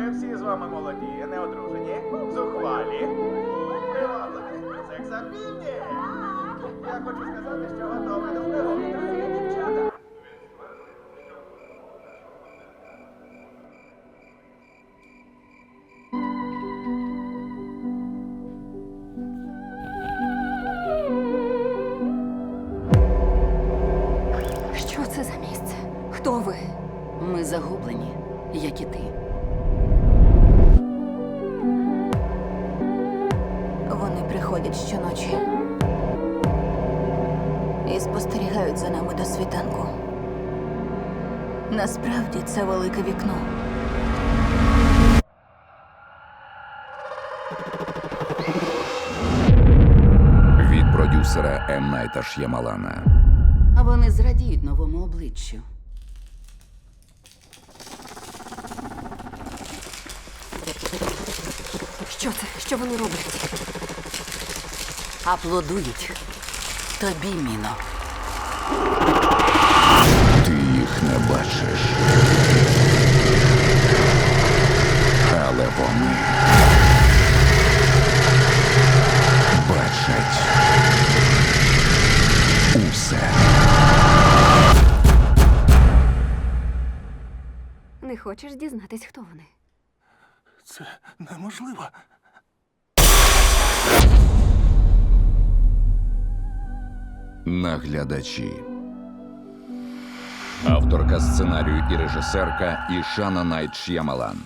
всі з вами молоді, не одружені, зухвалі, привабливі, сексапільні. Я хочу сказати, що готовий до пригоди, дорогі дівчата. Що це за місце? Хто ви? Ми загублені, як і ти. Приходять щоночі і спостерігають за нами до світанку. Насправді це велике вікно. від продюсера М. Найта Ш'ямалана. А вони зрадіють новому обличчю. Що це? Що вони роблять? Аплодують. Тобі, Міно. Ти їх не бачиш. Але вони бачать усе. Не хочеш дізнатись, хто вони? Це неможливо. Наглядачі. Авторка сценарію і режисерка Ішана Найт Ш'ямалан.